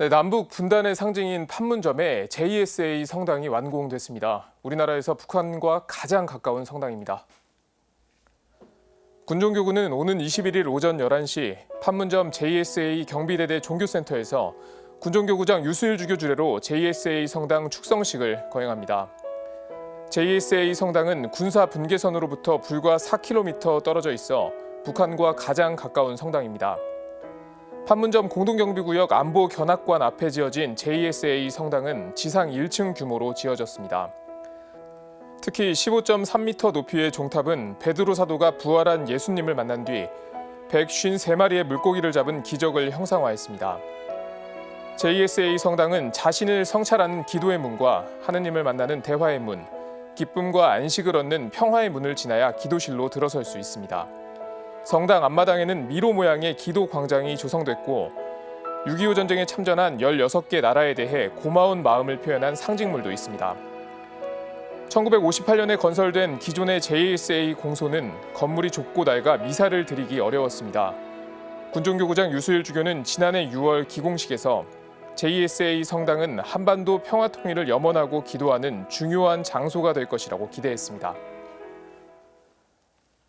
네, 남북 분단의 상징인 판문점에 JSA 성당이 완공됐습니다. 우리나라에서 북한과 가장 가까운 성당입니다. 군종교구는 오는 21일 오전 11시 판문점 JSA 경비대대 종교센터에서 군종교구장 유수일 주교 주례로 JSA 성당 축성식을 거행합니다. JSA 성당은 군사 분계선으로부터 불과 4km 떨어져 있어 북한과 가장 가까운 성당입니다. 판문점 공동경비구역 안보 견학관 앞에 지어진 JSA 성당은 지상 1층 규모로 지어졌습니다. 특히 15.3m 높이의 종탑은 베드로 사도가 부활한 예수님을 만난 뒤 153마리의 물고기를 잡은 기적을 형상화했습니다. JSA 성당은 자신을 성찰하는 기도의 문과 하느님을 만나는 대화의 문, 기쁨과 안식을 얻는 평화의 문을 지나야 기도실로 들어설 수 있습니다. 성당 앞마당에는 미로 모양의 기도 광장이 조성됐고 6.25 전쟁에 참전한 16개 나라에 대해 고마운 마음을 표현한 상징물도 있습니다. 1958년에 건설된 기존의 JSA 공소는 건물이 좁고 낡아 미사를 드리기 어려웠습니다. 군종교구장 유수일 주교는 지난해 6월 기공식에서 JSA 성당은 한반도 평화 통일을 염원하고 기도하는 중요한 장소가 될 것이라고 기대했습니다.